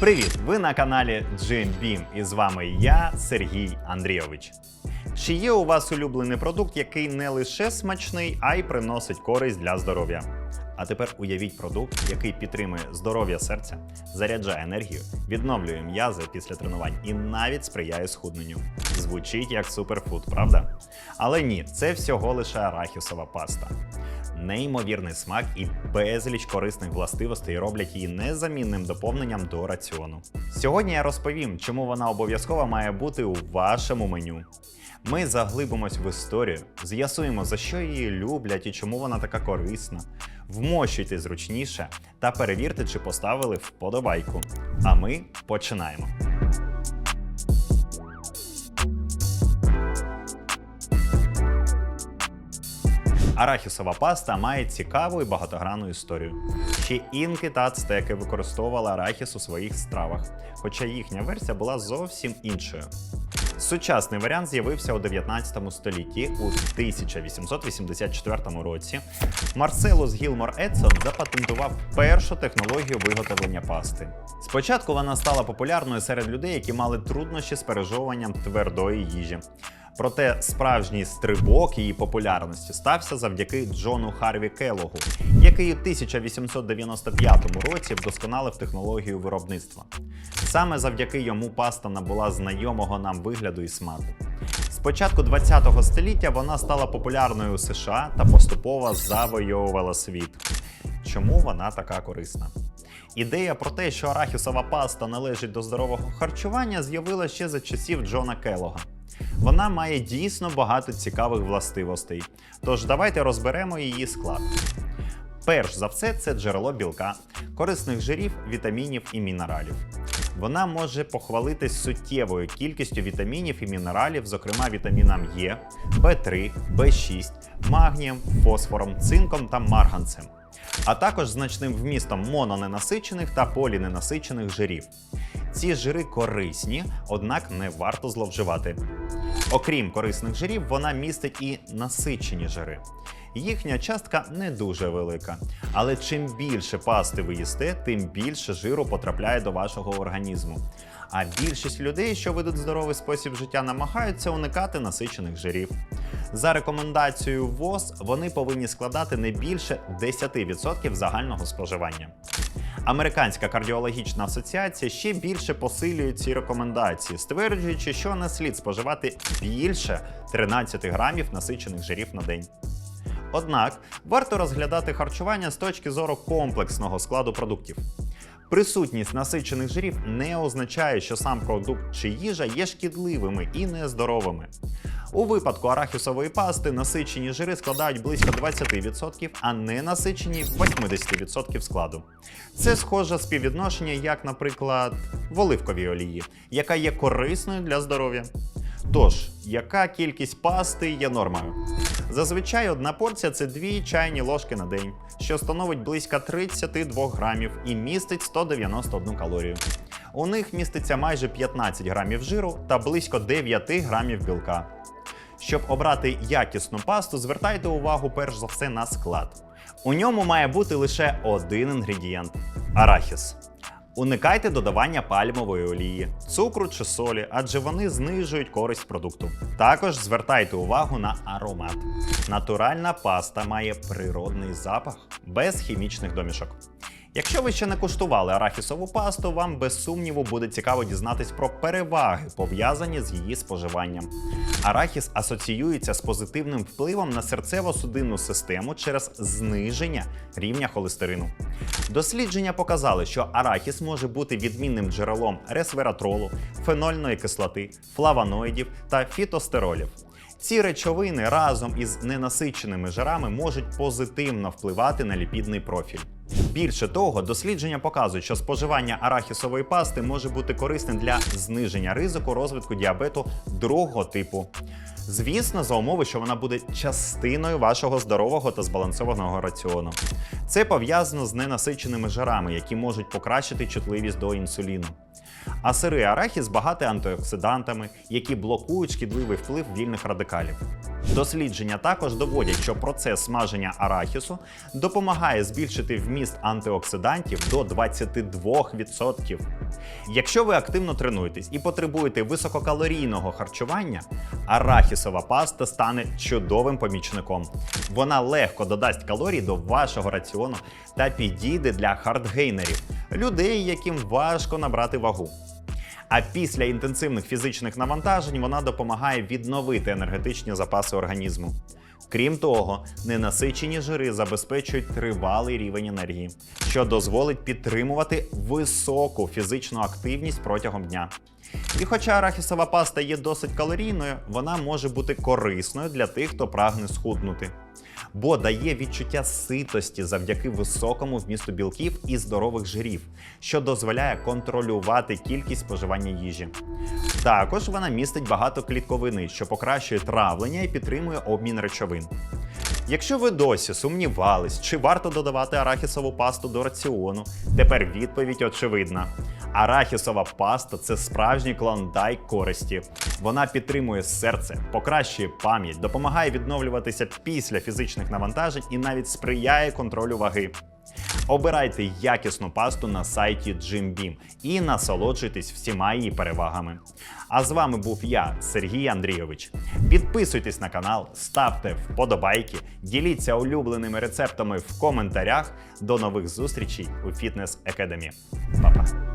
Привіт! Ви на каналі Beam і з вами я, Сергій Андрійович. Чи є у вас улюблений продукт, який не лише смачний, а й приносить користь для здоров'я? А тепер уявіть продукт, який підтримує здоров'я серця, заряджає енергію, відновлює м'язи після тренувань і навіть сприяє схудненню. Звучить як суперфуд, правда? Але ні, це всього лише арахісова паста. Неймовірний смак і безліч корисних властивостей роблять її незамінним доповненням до раціону. Сьогодні я розповім, чому вона обов'язково має бути у вашому меню. Ми заглибимось в історію, з'ясуємо, за що її люблять і чому вона така корисна. Вмощуйте зручніше та перевірте, чи поставили вподобайку. А ми починаємо. Арахісова паста має цікаву і багатогранну історію. Ще інки та ацтеки використовували арахіс у своїх стравах, хоча їхня версія була зовсім іншою. Сучасний варіант з'явився у 19 столітті у 1884 році. Марселус Гілмор Едсон запатентував першу технологію виготовлення пасти. Спочатку вона стала популярною серед людей, які мали труднощі з пережовуванням твердої їжі. Проте справжній стрибок її популярності стався завдяки Джону Харві Келлогу, який у 1895 році вдосконалив технологію виробництва. Саме завдяки йому паста набула знайомого нам вигляду і смаку. З початку ХХ століття вона стала популярною у США та поступово завойовувала світ. Чому вона така корисна? Ідея про те, що арахісова паста належить до здорового харчування, з'явилася ще за часів Джона Келлога. Вона має дійсно багато цікавих властивостей. Тож давайте розберемо її склад. Перш за все, це джерело білка, корисних жирів, вітамінів і мінералів. Вона може похвалитись суттєвою кількістю вітамінів і мінералів, зокрема вітамінам Е, В3, В6, магнієм, фосфором, цинком та марганцем, а також значним вмістом мононенасичених та поліненасичених жирів. Ці жири корисні, однак не варто зловживати. Окрім корисних жирів, вона містить і насичені жири. Їхня частка не дуже велика, але чим більше пасти ви їсте, тим більше жиру потрапляє до вашого організму. А більшість людей, що ведуть здоровий спосіб життя, намагаються уникати насичених жирів. За рекомендацією ВОЗ вони повинні складати не більше 10% загального споживання. Американська кардіологічна асоціація ще більше посилює ці рекомендації, стверджуючи, що не слід споживати більше 13 грамів насичених жирів на день. Однак варто розглядати харчування з точки зору комплексного складу продуктів. Присутність насичених жирів не означає, що сам продукт чи їжа є шкідливими і нездоровими. У випадку арахісової пасти насичені жири складають близько 20%, а ненасичені 80% складу. Це схоже співвідношення, як, наприклад, в оливковій олії, яка є корисною для здоров'я. Тож, яка кількість пасти є нормою? Зазвичай одна порція це 2 чайні ложки на день, що становить близько 32 грамів і містить 191 калорію. У них міститься майже 15 грамів жиру та близько 9 грамів білка. Щоб обрати якісну пасту, звертайте увагу перш за все на склад. У ньому має бути лише один інгредієнт арахіс. Уникайте додавання пальмової олії, цукру чи солі, адже вони знижують користь продукту. Також звертайте увагу на аромат. Натуральна паста має природний запах без хімічних домішок. Якщо ви ще не куштували арахісову пасту, вам без сумніву буде цікаво дізнатись про переваги, пов'язані з її споживанням. Арахіс асоціюється з позитивним впливом на серцево-судинну систему через зниження рівня холестерину. Дослідження показали, що арахіс може бути відмінним джерелом ресвератролу, фенольної кислоти, флавоноїдів та фітостеролів. Ці речовини разом із ненасиченими жирами можуть позитивно впливати на ліпідний профіль. Більше того, дослідження показують, що споживання арахісової пасти може бути корисним для зниження ризику розвитку діабету другого типу. Звісно, за умови, що вона буде частиною вашого здорового та збалансованого раціону. Це пов'язано з ненасиченими жирами, які можуть покращити чутливість до інсуліну. А сирий арахіс багатий антиоксидантами, які блокують шкідливий вплив вільних радикалів. Дослідження також доводять, що процес смаження арахісу допомагає збільшити вміст антиоксидантів до 22%. Якщо ви активно тренуєтесь і потребуєте висококалорійного харчування, арахісова паста стане чудовим помічником. Вона легко додасть калорій до вашого раціону та підійде для хардгейнерів людей, яким важко набрати вагу. А після інтенсивних фізичних навантажень вона допомагає відновити енергетичні запаси організму. Крім того, ненасичені жири забезпечують тривалий рівень енергії, що дозволить підтримувати високу фізичну активність протягом дня. І хоча арахісова паста є досить калорійною, вона може бути корисною для тих, хто прагне схуднути, бо дає відчуття ситості завдяки високому вмісту білків і здорових жирів, що дозволяє контролювати кількість споживання їжі. Також вона містить багато клітковини, що покращує травлення і підтримує обмін речовин. Якщо ви досі сумнівались, чи варто додавати арахісову пасту до раціону, тепер відповідь очевидна. Арахісова паста це справжній клондайк користі. Вона підтримує серце, покращує пам'ять, допомагає відновлюватися після фізичних навантажень і навіть сприяє контролю ваги. Обирайте якісну пасту на сайті Jim Beam і насолоджуйтесь всіма її перевагами. А з вами був я, Сергій Андрійович. Підписуйтесь на канал, ставте вподобайки, діліться улюбленими рецептами в коментарях. До нових зустрічей у Фітнес Академі. Па-па!